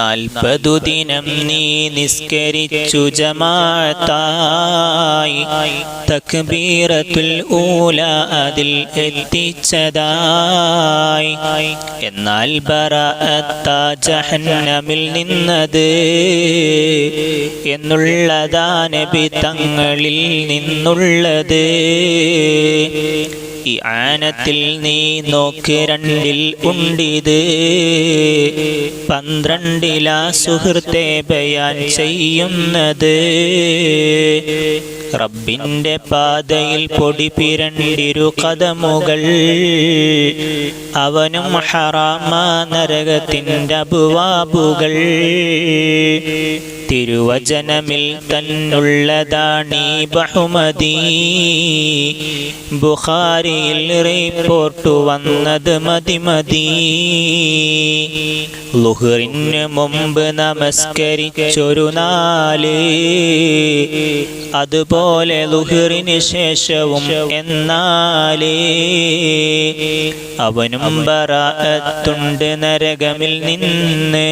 നാൽപ്പതു ദിനം നീ നിസ്കരിച്ചു ജമാത്തായി തക്ബീറത്തുൽ ഊല അതിൽ എത്തിച്ചതായി. എന്നാൽ ബറഅത്ത ജഹന്നമിൽ നിന്നത് എന്നുള്ളതാ നബി തങ്ങളിൽ നിന്നുള്ളത്. ഈ ആനത്തിൽ നീ നോക്ക് രണ്ടിൽ ഉണ്ടിത്. പന്ത്രണ്ടിലാ സുഹൃത്തെ ബയാൻ ചെയ്യുന്നത്. റബ്ബിന്റെ പാതയിൽ പൊടി പിരണ്ടിരു കഥമുകൾ. അവനും ഹറാമ നരകത്തിന്റെ അബുവാബുകൾ. തിരുവചനമിൽ തന്നുള്ളതാണീ ബഹുമതി. ബുഖാരിയിൽ റിപ്പോർട്ട് വന്നത് മതി മതി. ലുഹറിന് മുമ്പ് നമസ്കരിച്ചൊരു നാല്. അതുപോലെ ലുഹറിന് ശേഷവും എന്നാലേ. അവനും ബറാഅത്തുണ്ട് നരകമിൽ നിന്ന്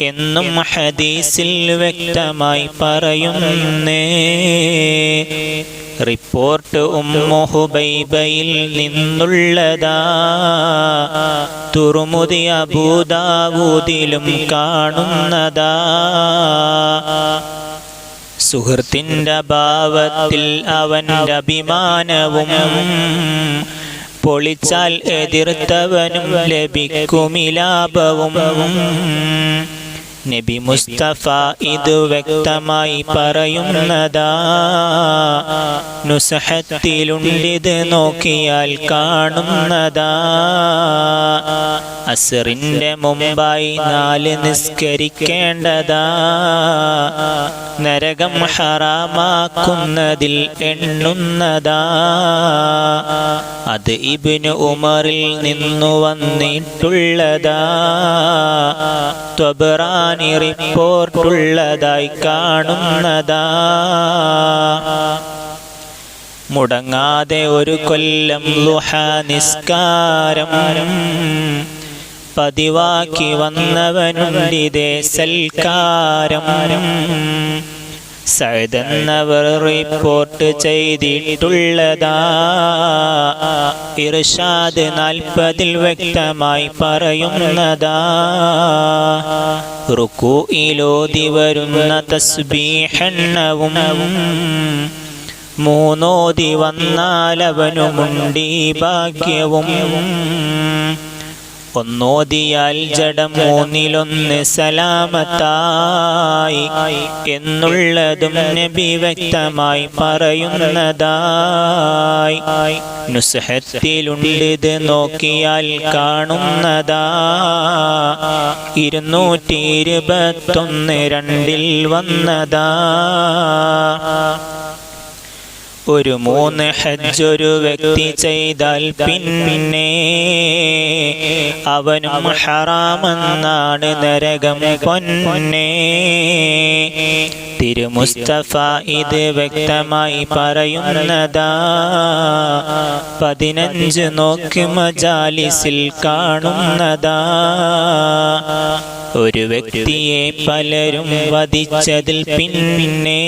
എന്നും ഹദീസിൽ വ്യക്തമായി പറയുന്നേ. റിപ്പോർട്ട് ഉമ്മുഹുബൈബയിൽ നിന്നുള്ളതാ. തുറുമുതി അബൂദാവൂദിലും കാണുന്നതാ. സുഹൃത്തിന്റെ ഭാവത്തിൽ അവന്റെ അഭിമാനവും പൊളിച്ചാൽ എതിർത്തവനും ലഭിക്കുമിലാഭവും. നബി മുസ്തഫ ഇത് വ്യക്തമായി പറയുന്നതാ. നുസഹത്തിലുണ്ടിത് നോക്കിയാൽ കാണുന്നതാ. അസറിന്റെ മുമ്പായി നാല് നിസ്കരിക്കേണ്ടതാ. നരകം ഹറാമാക്കുന്നതിൽ എണ്ണുന്നതാ. അത് ഇബിന് ഉമറിൽ നിന്നു വന്നിട്ടുള്ളതാ. ത്വബറാനി റിപ്പോർട്ടുള്ളതായി കാണുന്നതാ. മുടങ്ങാതെ ഒരു കൊല്ലം ലുഹ നിസ്കാരം പതിവാക്കി വന്നവനുണ്ടിതേ സൽക്കാരം. സൈതെന്നവർ റിപ്പോർട്ട് ചെയ്തിട്ടുള്ളതാ. ഇർഷാദ് നാൽപ്പതിൽ വ്യക്തമായി പറയുന്നതാ. റുക്കുയിലോതി വരുന്ന തസ്ബീഹണ്ണവും മൂന്നോതി വന്നാലവനുമുണ്ടീ ഭാഗ്യവും. ഒന്നോതിയാൽ ജഡം മൂന്നിലൊന്ന് സലാമത്തായി എന്നുള്ളതും നബി വ്യക്തമായി പറയുന്നതായി. നുസഹത്തിലുണ്ടിത് നോക്കിയാൽ കാണുന്നതാ. ഇരുന്നൂറ്റി ഇരുപത്തൊന്ന് രണ്ടിൽ വന്നതാ. ഒരു മൂന്ന് ഹജ്ജ് ഒരു വ്യക്തി ചെയ്താൽ പിന്നെ അവനും ഹറാമെന്നാണ് നരകം പൊന്നെ. തിരുമുസ്തഫ ഇത് വ്യക്തമായി പറയുന്നതാ. പതിനഞ്ച് നോക്കി മജാലിസിൽ കാണുന്നതാ. ഒരു വ്യക്തിയെ പലരും വധിച്ചതിൽ പിന്നെ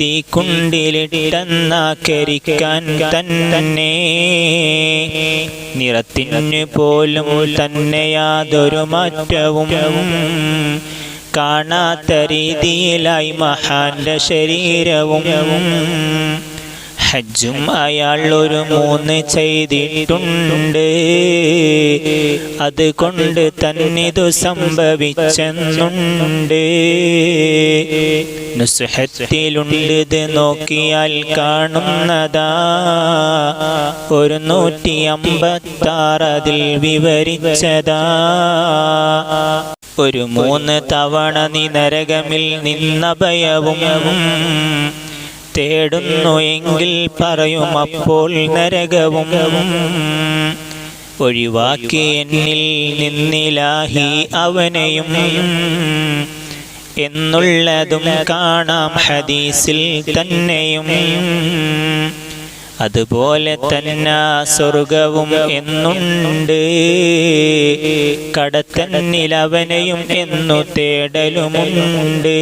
തീക്കുണ്ടിലിട്ടെന്നാക്കരിക്കാൻ തന്നെ. നിറത്തിനു പോലും തന്നെ യാതൊരു മാറ്റവും കാണാത്ത രീതിയിലായി മഹാന്റെ ശരീരവും ഹജ്ജും അയാൾ ഒരു മൂന്ന് ചെയ്തിട്ടുണ്ട്. അതുകൊണ്ട് തന്നിതു സംഭവിച്ചെന്നുണ്ട്. നുസ്ഹത്തിലുണ്ടിത് നോക്കിയാൽ കാണുന്നതാ. ഒരു നൂറ്റി അമ്പത്താറതിൽ വിവരിച്ചതാ. ഒരു മൂന്ന് തവണ നീ നരകമിൽ നിന്ന ഭയവും തേടുന്നു എങ്കിൽ പറയും അപ്പോൾ നരകവും. ഒഴിവാക്കി എന്നിൽ നിന്നിലാഹി അവനെയും. എന്നുള്ളതും കാണാം ഹദീസിൽ തന്നെയും. അതുപോലെ തന്നെ സ്വർഗവും എന്നുണ്ട്. കടത്തന്നിൽ അവനെയും എന്നു തേടലുമുണ്ട്.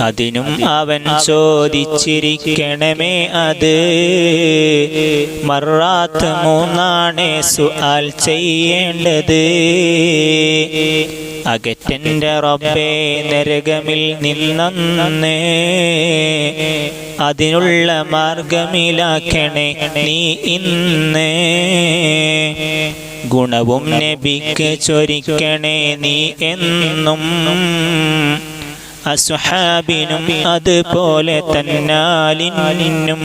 അതിനും അവൻ ചോദിച്ചിരിക്കണമേ അത്. മറാത്ത് മൂന്നാണേ സുആൽ ചെയ്യേണ്ടത്. അകറ്റന്റെ റബ്ബേ നരകമിൽ നിന്നേ അതിനുള്ള മാർഗമിലാക്കണേ. നീ ഇന്ന് ഗുണവും നബിക്ക് ചൊരിക്കണേ നീ എന്നും. അസുഹാബിനും അതുപോലെ തന്നാലിനും